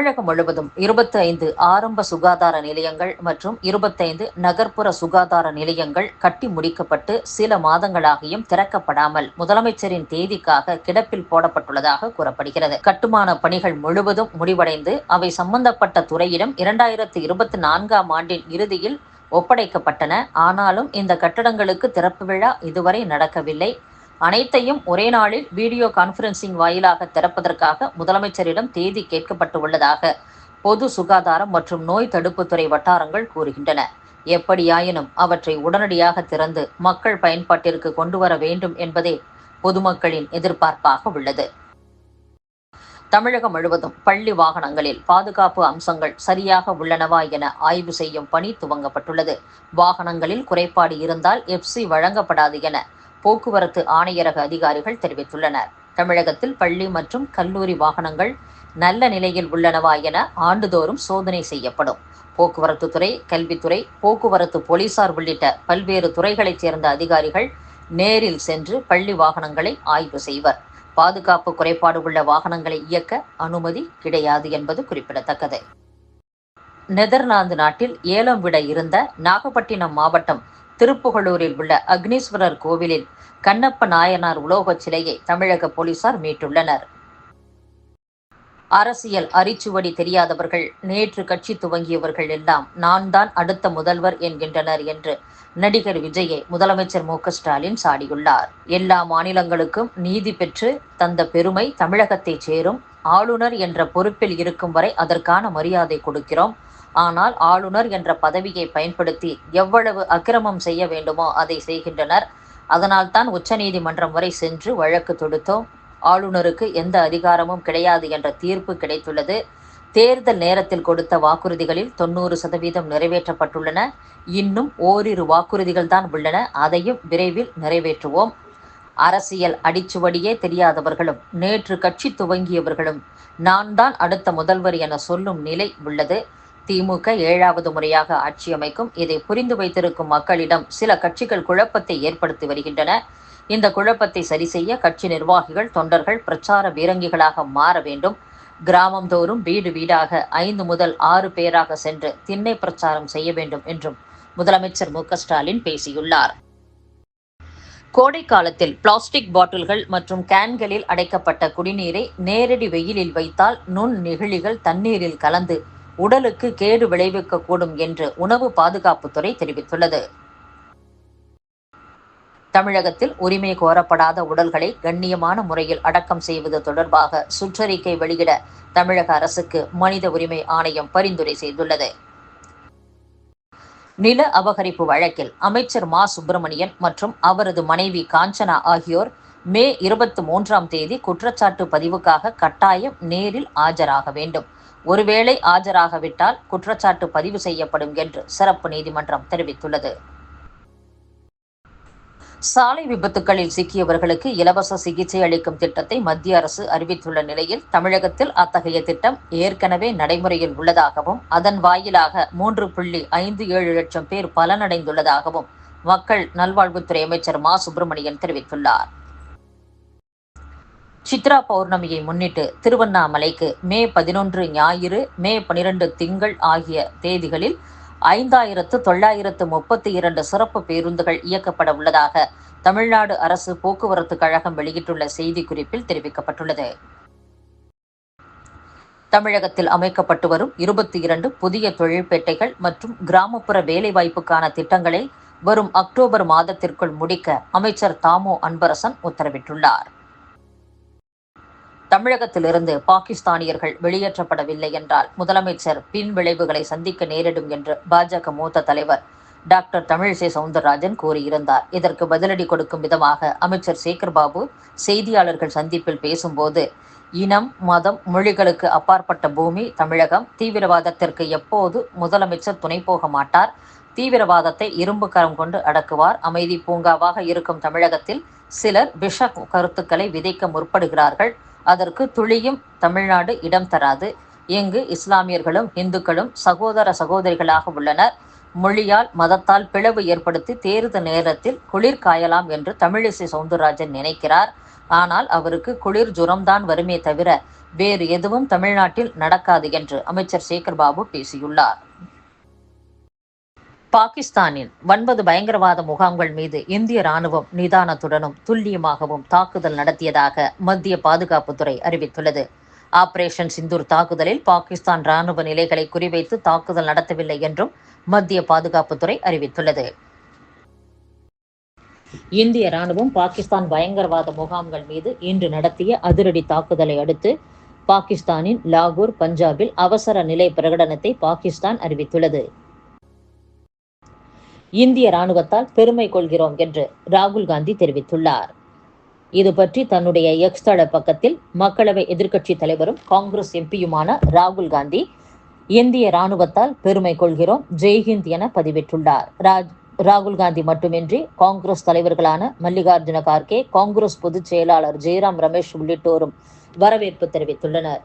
தமிழகம் முழுவதும் இருபத்தி ஐந்து ஆரம்ப சுகாதார நிலையங்கள் மற்றும் இருபத்தைந்து நகர்ப்புற சுகாதார நிலையங்கள் கட்டி முடிக்கப்பட்டு சில மாதங்களாகியும் திறக்கப்படாமல் முதலமைச்சரின் தேதிக்காக கிடப்பில் போடப்பட்டுள்ளதாக கூறப்படுகிறது. கட்டுமான பணிகள் முழுவதும் முடிவடைந்து அவை சம்பந்தப்பட்ட துறையிடம் இரண்டாயிரத்தி இருபத்தி நான்காம் ஆண்டின் இறுதியில் ஒப்படைக்கப்பட்டன. ஆனாலும் இந்த கட்டடங்களுக்கு திறப்பு விழா இதுவரை நடக்கவில்லை. அனைத்தையும் ஒரே நாளில் வீடியோ கான்பரன்சிங் வாயிலாக திறப்பதற்காக முதலமைச்சரிடம் தேதி கேட்கப்பட்டு உள்ளதாக பொது சுகாதாரம் மற்றும் நோய் தடுப்புத்துறை வட்டாரங்கள் கூறுகின்றன. எப்படியாயினும் அவற்றை உடனடியாக திறந்து மக்கள் பயன்பாட்டிற்கு கொண்டு வர வேண்டும் என்பதே பொதுமக்களின் எதிர்பார்ப்பாக உள்ளது. தமிழகம் முழுவதும் பள்ளி வாகனங்களில் பாதுகாப்பு அம்சங்கள் சரியாக உள்ளனவா என ஆய்வு செய்யும் பணி துவங்கப்பட்டுள்ளது. வாகனங்களில் குறைபாடு இருந்தால் எஃப்சி வழங்கப்படாது என போக்குவரத்து ஆணையரக அதிகாரிகள் தெரிவித்துள்ளனர். தமிழகத்தில் பள்ளி மற்றும் கல்லூரி வாகனங்கள் நல்ல நிலையில் உள்ளனவா என ஆண்டுதோறும் சோதனை செய்யப்படும். போக்குவரத்து துறை கல்வித்துறை போக்குவரத்து போலீசார் உள்ளிட்ட பல்வேறு துறைகளைச் சேர்ந்த அதிகாரிகள் நேரில் சென்று பள்ளி வாகனங்களை ஆய்வு செய்வர். பாதுகாப்பு குறைபாடு உள்ள வாகனங்களை இயக்க அனுமதி கிடையாது என்பது குறிப்பிடத்தக்கது. நெதர்லாந்து நாட்டில் ஏலம் விட இருந்த நாகப்பட்டினம் மாவட்டம் திருப்புகலூரில் உள்ள அக்னீஸ்வரர் கோவிலில் கண்ணப்ப நாயனார் உலோகச் சிலையை தமிழக போலீசார் மீட்டுள்ளனர். அரசியல் அரிச்சுவடி தெரியாதவர்கள் நேற்று கட்சி துவங்கியவர்கள் எல்லாம் நான் தான் அடுத்த முதல்வர் என்கின்றனர் என்று நடிகர் விஜயை முதலமைச்சர் மு ஸ்டாலின் சாடியுள்ளார். எல்லா மாநிலங்களுக்கும் நீதி பெற்று தந்த பெருமை தமிழகத்தை சேரும் ஆளுநர் என்ற பொறுப்பில் இருக்கும் வரை அதற்கான மரியாதை கொடுக்கிறோம். ஆனால் ஆளுநர் என்ற பதவியை பயன்படுத்தி எவ்வளவு அக்கிரமம் செய்ய வேண்டுமோ அதை செய்கின்றனர். அதனால்தான் உச்சநீதிமன்றம் வரை சென்று வழக்கு தொடுத்தோம். ஆளுநருக்கு எந்த அதிகாரமும் கிடையாது என்ற தீர்ப்பு கிடைத்துள்ளது. தேர்தல் நேரத்தில் கொடுத்த வாக்குறுதிகளில் தொண்ணூறு சதவீதம் நிறைவேற்றப்பட்டுள்ளன. இன்னும் ஓரிரு வாக்குறுதிகள் தான் உள்ளன. அதையும் விரைவில் நிறைவேற்றுவோம். அரசியல் அடிச்சுவடியே தெரியாதவர்களும் நேற்று கட்சி துவங்கியவர்களும் நான் தான் அடுத்த முதல்வர் என சொல்லும் நிலை உள்ளது. திமுக ஏழாவது முறையாக ஆட்சி அமைக்கும். இதை புரிந்து வைத்திருக்கும் மக்களிடம் சில கட்சிகள் குழப்பத்தை ஏற்படுத்தி வருகின்றன. இந்த குழப்பத்தை சரி செய்ய கட்சி நிர்வாகிகள் தொண்டர்கள் பிரச்சார பீரங்கிகளாக மாற வேண்டும். கிராமம் தோறும் வீடு வீடாக ஐந்து முதல் ஆறு பேராக சென்று திண்ணை பிரச்சாரம் செய்ய வேண்டும் என்றும் முதலமைச்சர் மு ஸ்டாலின் பேசியுள்ளார். கோடை காலத்தில் பிளாஸ்டிக் பாட்டில்கள் மற்றும் கேன்களில் அடைக்கப்பட்ட குடிநீரை நேரடி வெயிலில் வைத்தால் நுண் நெகிழிகள் தண்ணீரில் கலந்து உடலுக்கு கேடு விளைவிக்கக்கூடும் என்று உணவு பாதுகாப்புத்துறை தெரிவித்துள்ளது. தமிழகத்தில் உரிமை கோரப்படாத உடல்களை கண்ணியமான முறையில் அடக்கம் செய்வது தொடர்பாக சுற்றறிக்கை வெளியிட தமிழக அரசுக்கு மனித உரிமை ஆணையம் பரிந்துரை செய்துள்ளது. நில அபகரிப்பு வழக்கில் அமைச்சர் மா. சுப்பிரமணியன் மற்றும் அவரது மனைவி காஞ்சனா ஆகியோர் மே இருபத்தி மூன்றாம் தேதி குற்றச்சாட்டு பதிவுக்காக கட்டாயம் நேரில் ஆஜராக வேண்டும். ஒருவேளை ஆஜராகவிட்டால் குற்றச்சாட்டு பதிவு செய்யப்படும் என்று சிறப்பு நீதிமன்றம் தெரிவித்துள்ளது. சாலை விபத்துகளில் சிக்கியவர்களுக்கு இலவச சிகிச்சை அளிக்கும் திட்டத்தை மத்திய அரசு அறிவித்துள்ள நிலையில் தமிழகத்தில் அத்தகைய திட்டம் ஏற்கனவே நடைமுறையில் உள்ளதாகவும் அதன் வாயிலாக மூன்று புள்ளி ஐந்து ஏழு லட்சம் பேர் பலனடைந்துள்ளதாகவும் மக்கள் நல்வாழ்வுத்துறை அமைச்சர் மா. சுப்பிரமணியன் தெரிவித்துள்ளார். சித்ரா பௌர்ணமியை முன்னிட்டு திருவண்ணாமலைக்கு மே பதினொன்று ஞாயிறு மே பனிரெண்டு திங்கள் ஆகிய தேதிகளில் ஐந்தாயிரத்து தொள்ளாயிரத்து முப்பத்தி இரண்டு சிறப்பு பேருந்துகள் இயக்கப்பட உள்ளதாக தமிழ்நாடு அரசு போக்குவரத்து கழகம் வெளியிட்டுள்ள செய்திக்குறிப்பில் தெரிவிக்கப்பட்டுள்ளது. தமிழகத்தில் அமைக்கப்பட்டு வரும் இருபத்தி இரண்டு புதிய தொழிற்பேட்டைகள் மற்றும் கிராமப்புற வேலைவாய்ப்புக்கான திட்டங்களை வரும் அக்டோபர் மாதத்திற்குள் முடிக்க அமைச்சர் தாமோ அன்பரசன் உத்தரவிட்டுள்ளார். தமிழகத்திலிருந்து பாகிஸ்தானியர்கள் வெளியேற்றப்படவில்லை என்றால் முதலமைச்சர் பின் விளைவுகளை சந்திக்க நேரிடும் என்று பாஜக மூத்த தலைவர் டாக்டர் தமிழிசை சவுந்தரராஜன் கூறியிருந்தார். இதற்கு பதிலடி கொடுக்கும் விதமாக அமைச்சர் சேகர்பாபு செய்தியாளர்கள் சந்திப்பில் பேசும்போது இனம் மதம் மொழிகளுக்கு அப்பாற்பட்ட பூமி தமிழகம் தீவிரவாதத்திற்கு எப்போது முதலமைச்சர் துணை போக மாட்டார்? தீவிரவாதத்தை இரும்பு கரம் கொண்டு அடக்குவார். அமைதி பூங்காவாக இருக்கும் தமிழகத்தில் சிலர் விஷ கருத்துக்களை விதைக்க முற்படுகிறார்கள். அதற்கு துளியும் தமிழ்நாடு இடம் தராது. இங்கு இஸ்லாமியர்களும் இந்துக்களும் சகோதர சகோதரிகளாக உள்ளனர். மொழியால் மதத்தால் பிளவு ஏற்படுத்தி தேர்தல் நேரத்தில் குளிர் காயலாம் என்று தமிழிசை சவுந்தரராஜன் நினைக்கிறார். ஆனால் அவருக்கு குளிர் ஜுரம்தான் வருமே தவிர வேறு எதுவும் தமிழ்நாட்டில் நடக்காது என்று அமைச்சர் சேகர்பாபு பேசியுள்ளார். பாகிஸ்தானின் ஒன்பது பயங்கரவாத முகாம்கள் மீது இந்திய ராணுவம் நிதானத்துடனும் துல்லியமாகவும் தாக்குதல் நடத்தியதாக மத்திய பாதுகாப்புத்துறை அறிவித்துள்ளது. ஆபரேஷன் சிந்தூர் தாக்குதலில் பாகிஸ்தான் ராணுவ நிலைகளை குறிவைத்து தாக்குதல் நடத்தவில்லை என்றும் மத்திய பாதுகாப்புத்துறை அறிவித்துள்ளது. இந்திய ராணுவம் பாகிஸ்தான் பயங்கரவாத முகாம்கள் மீது இன்று நடத்திய அதிரடி தாக்குதலை அடுத்து பாகிஸ்தானின் லாகூர் பஞ்சாபில் அவசர நிலை பிரகடனத்தை பாகிஸ்தான் அறிவித்துள்ளது. இந்திய ராணுவத்தால் பெருமை கொள்கிறோம் என்று ராகுல் காந்தி தெரிவித்துள்ளார். இது பற்றி தன்னுடைய எக்ஸ் தள பக்கத்தில் மக்களவை எதிர்க்கட்சி தலைவரும் காங்கிரஸ் எம்பியுமான ராகுல் காந்தி இந்திய ராணுவத்தால் பெருமை கொள்கிறோம் ஜெய்ஹிந்த் என பதிவிட்டுள்ளார். ராஜ் ராகுல் காந்தி மட்டுமின்றி காங்கிரஸ் தலைவர்களான மல்லிகார்ஜுன கார்கே காங்கிரஸ் பொதுச் செயலாளர் ஜெயராம் ரமேஷ் உள்ளிட்டோரும் வரவேற்பு தெரிவித்துள்ளனர்.